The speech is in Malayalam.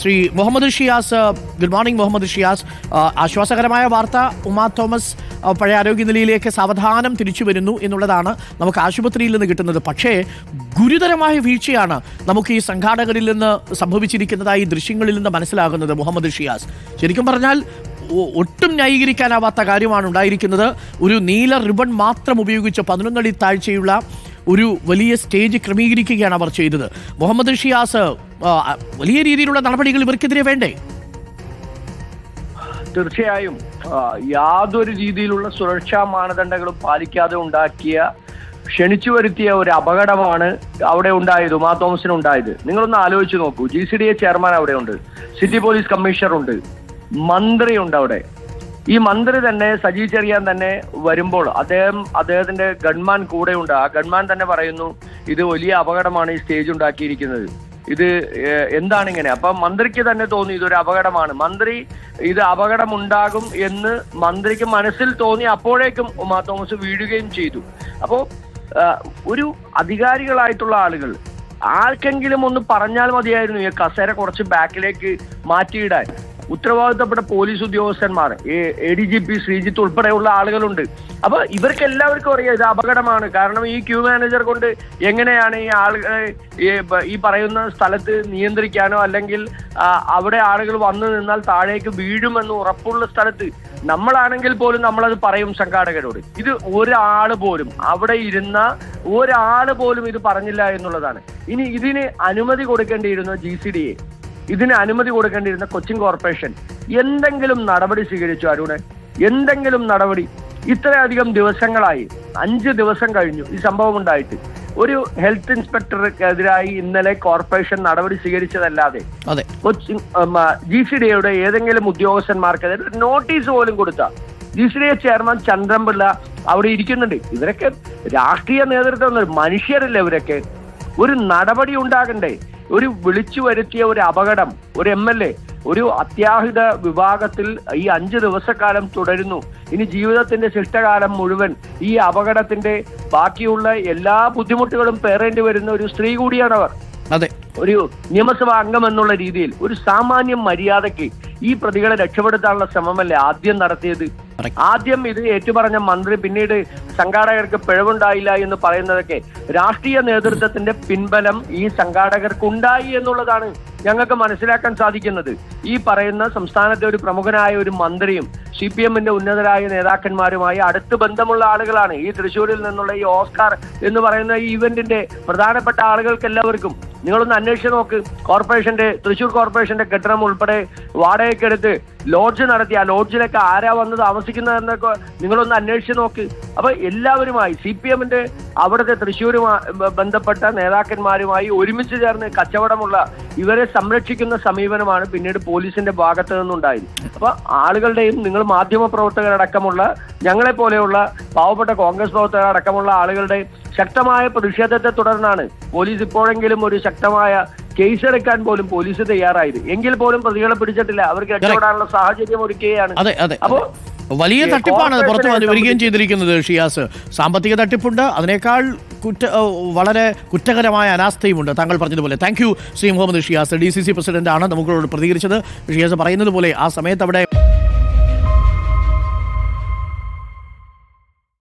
Shri Muhammad Shiyas good morning Muhammad Shiyas. ആശ്വാസകരമായ വാർത്ത ഉമാ തോമസ് പഴയ പഴയ ആരോഗ്യനിലയിലേക്ക് സാവധാനം തിരിച്ചു വരുന്നു എന്നുള്ളതാണ് നമുക്ക് ആശുപത്രിയിൽ നിന്ന് കിട്ടുന്നത്. പക്ഷേ ഗുരുതരമായ വീഴ്ചയാണ് നമുക്ക് ഈ സംഘാടകരിൽ നിന്ന് സംഭവിച്ചിരിക്കുന്നതായി ദൃശ്യങ്ങളിൽ നിന്ന് മനസ്സിലാകുന്നത് മുഹമ്മദ് ഷിയാസ്. ശരിക്കും പറഞ്ഞാൽ ഒട്ടും ന്യായീകരിക്കാനാവാത്ത കാര്യമാണ് ഉണ്ടായിരിക്കുന്നത്. ഒരു നീല റിബൺ മാത്രം ഉപയോഗിച്ച് പതിനൊന്നടി താഴ്ചയുള്ള ഒരു വലിയ സ്റ്റേജ് ക്രമീകരിക്കുകയാണ് അവർ ചെയ്തത്. മുഹമ്മദ് ഷിയാസ് വലിയ രീതിയിലുള്ള നടപടികൾ ഇവർക്കെതിരെ വേണ്ടേ? തീർച്ചയായും യാതൊരു രീതിയിലുള്ള സുരക്ഷാ മാനദണ്ഡങ്ങളും പാലിക്കാതെ ഉണ്ടാക്കിയ ക്ഷണിച്ചു വരുത്തിയ ഒരു അപകടമാണ് അവിടെ ഉണ്ടായത് ഉമാ തോമസിന് ഉണ്ടായത്. നിങ്ങളൊന്ന് ആലോചിച്ച് നോക്കൂ. G C D A chairman അവിടെ ഉണ്ട്. സിറ്റി പോലീസ് കമ്മീഷണർ ഉണ്ട്. മന്ത്രിയുണ്ട് അവിടെ. ഈ മന്ത്രി തന്നെ സജി ചെറിയാൻ തന്നെ വരുമ്പോൾ അദ്ദേഹം അദ്ദേഹത്തിന്റെ ഗൺമാൻ കൂടെയുണ്ട്. ആ ഗൺമാൻ തന്നെ പറയുന്നു ഇത് വലിയ അപകടമാണ് ഈ സ്റ്റേജ് ഉണ്ടാക്കിയിരിക്കുന്നത്. ഇത് എന്താണ് ഇങ്ങനെ അപ്പൊ മന്ത്രിക്ക് തന്നെ തോന്നി ഇതൊരു അപകടമാണ്. മന്ത്രി ഇത് അപകടമുണ്ടാകും എന്ന് മന്ത്രിക്ക് മനസ്സിൽ തോന്നി അപ്പോഴേക്കും ഉമാ തോമസ് വീഴുകയും ചെയ്തു. അപ്പോ ഒരു അധികാരികളായിട്ടുള്ള ആളുകൾ ആർക്കെങ്കിലും ഒന്ന് പറഞ്ഞാൽ മതിയായിരുന്നു ഈ കസേര കുറച്ച് ബാക്കിലേക്ക് മാറ്റിയിടാൻ. ഉത്തരവാദിത്തപ്പെട്ട പോലീസ് ഉദ്യോഗസ്ഥന്മാർ A D G P Sreejith ഉൾപ്പെടെയുള്ള ആളുകളുണ്ട്. അപ്പൊ ഇവർക്ക് എല്ലാവർക്കും അറിയാം ഇത് അപകടമാണ്. കാരണം ഈ ക്യൂ മാനേജർ കൊണ്ട് എങ്ങനെയാണ് ഈ ആളുകളെ ഈ പറയുന്ന സ്ഥലത്ത് നിയന്ത്രിക്കാനോ അല്ലെങ്കിൽ അവിടെ ആളുകൾ വന്നു നിന്നാൽ താഴേക്ക് വീഴുമെന്ന് ഉറപ്പുള്ള സ്ഥലത്ത് നമ്മളാണെങ്കിൽ പോലും നമ്മളത് പറയും സംഘാടകരോട്. ഇത് ഒരാൾ പോലും അവിടെ ഇരുന്ന ഒരാൾ പോലും ഇത് പറഞ്ഞില്ല എന്നുള്ളതാണ്. ഇനി ഇതിന് അനുമതി കൊടുക്കേണ്ടിയിരുന്ന ജി സി ഡി എ ഇതിന് അനുമതി കൊടുക്കേണ്ടിയിരുന്ന കൊച്ചിൻ കോർപ്പറേഷൻ എന്തെങ്കിലും നടപടി സ്വീകരിച്ചു അരുണ്? എന്തെങ്കിലും നടപടി? ഇത്രയധികം ദിവസങ്ങളായി അഞ്ച് ദിവസം കഴിഞ്ഞു ഈ സംഭവം ഉണ്ടായിട്ട്. ഒരു ഹെൽത്ത് ഇൻസ്പെക്ടർക്കെതിരായി ഇന്നലെ കോർപ്പറേഷൻ നടപടി സ്വീകരിച്ചതല്ലാതെ കൊച്ചിൻ ജി സി ഡിയുടെ ഏതെങ്കിലും ഉദ്യോഗസ്ഥന്മാർക്കെതിരെ നോട്ടീസ് പോലും കൊടുത്ത. G C D chairman Chandranpillai അവിടെ ഇരിക്കുന്നുണ്ട്. ഇവരൊക്കെ രാഷ്ട്രീയ നേതൃത്വം മനുഷ്യരല്ലേ ഇവരൊക്കെ? ഒരു നടപടി ഉണ്ടാകണ്ടേ? ഒരു വിളിച്ചു വരുത്തിയ ഒരു അപകടം ഒരു എം എൽ എ ഒരു അത്യാഹിത വിഭാഗത്തിൽ ഈ അഞ്ച് ദിവസക്കാലം തുടരുന്നു. ഇനി ജീവിതത്തിന്റെ ശിഷ്ടകാലം മുഴുവൻ ഈ അപകടത്തിന്റെ ബാക്കിയുള്ള എല്ലാ ബുദ്ധിമുട്ടുകളും പേറേണ്ടി വരുന്ന ഒരു സ്ത്രീ കൂടിയാണവർ അതെ. ഒരു നിയമസഭാ അംഗം എന്നുള്ള രീതിയിൽ ഒരു സാമാന്യ മര്യാദയ്ക്ക് ഈ പ്രതികളെ രക്ഷപ്പെടുത്താനുള്ള ശ്രമമല്ലേ ആദ്യം നടത്തിയത്. ആദ്യം ഇത് ഏറ്റുപറഞ്ഞ മന്ത്രി പിന്നീട് സംഘാടകർക്ക് പിഴവുണ്ടായില്ല എന്ന് പറയുന്നതൊക്കെ രാഷ്ട്രീയ നേതൃത്വത്തിന്റെ പിൻബലം ഈ സംഘാടകർക്ക് ഉണ്ടായി എന്നുള്ളതാണ് ഞങ്ങൾക്ക് മനസ്സിലാക്കാൻ സാധിക്കുന്നത്. ഈ പറയുന്ന സംസ്ഥാനത്തെ ഒരു പ്രമുഖനായ ഒരു മന്ത്രിയും സി പി എമ്മിന്റെ ഉന്നതരായ നേതാക്കന്മാരുമായി അടുത്ത് ബന്ധമുള്ള ആളുകളാണ്. ഈ തൃശ്ശൂരിൽ നിന്നുള്ള ഈ ഓസ്കാർ എന്ന് പറയുന്ന ഈ ഇവന്റിന്റെ പ്രധാനപ്പെട്ട ആളുകൾക്ക് എല്ലാവർക്കും നിങ്ങളൊന്ന് അന്വേഷിച്ച് നോക്ക്. കോർപ്പറേഷന്റെ തൃശ്ശൂർ കോർപ്പറേഷന്റെ കെട്ടിടം ഉൾപ്പെടെ വാടകയ്ക്കെടുത്ത് ലോഡ്ജ് നടത്തി ആ ലോഡ്ജിലൊക്കെ ആരാ വന്ന് താമസിക്കുന്നതെന്നൊക്കെ നിങ്ങളൊന്ന് അന്വേഷിച്ച് നോക്ക്. അപ്പൊ എല്ലാവരുമായി സി പി എമ്മിന്റെ അവിടുത്തെ തൃശ്ശൂരുമായി ബന്ധപ്പെട്ട നേതാക്കന്മാരുമായി ഒരുമിച്ച് ചേർന്ന് കച്ചവടമുള്ള ഇവരെ സംരക്ഷിക്കുന്ന സമീപനമാണ് പിന്നീട് പോലീസിന്റെ ഭാഗത്ത് നിന്നുണ്ടായത്. അപ്പൊ ആളുകളുടെയും നിങ്ങൾ മാധ്യമ പ്രവർത്തകരടക്കമുള്ള ഞങ്ങളെ പോലെയുള്ള പാവപ്പെട്ട കോൺഗ്രസ് പ്രവർത്തകരടക്കമുള്ള ആളുകളുടെ ശക്തമായ പ്രതിഷേധത്തെ തുടർന്നാണ് പോലീസ് ഇപ്പോഴെങ്കിലും ഒരു ശക്തമായ കേസ് എടുക്കാൻ പോലും പോലീസ് തയ്യാറായത് എങ്കിൽ പോലും പ്രതികളെ പിടിച്ചിട്ടില്ല. അവർക്ക് രക്ഷപ്പെടാനുള്ള സാഹചര്യം ഒരുക്കുകയാണ്. അതെ വലിയ തട്ടിപ്പാണ് പുറത്തു വരികയും ചെയ്തിരിക്കുന്നത് ഷിയാസ്. സാമ്പത്തിക തട്ടിപ്പുണ്ട്. അതിനേക്കാൾ കുറ്റ വളരെ കുറ്റകരമായ അനാസ്ഥയുമുണ്ട്. താങ്കൾ പറഞ്ഞതുപോലെ. Thank you. Shri Muhammad Shiyas D C C president ആണ് നമ്മളോട് പ്രതികരിച്ചത്. ഷിയാസ് പറയുന്നത് പോലെ ആ സമയത്ത് അവിടെ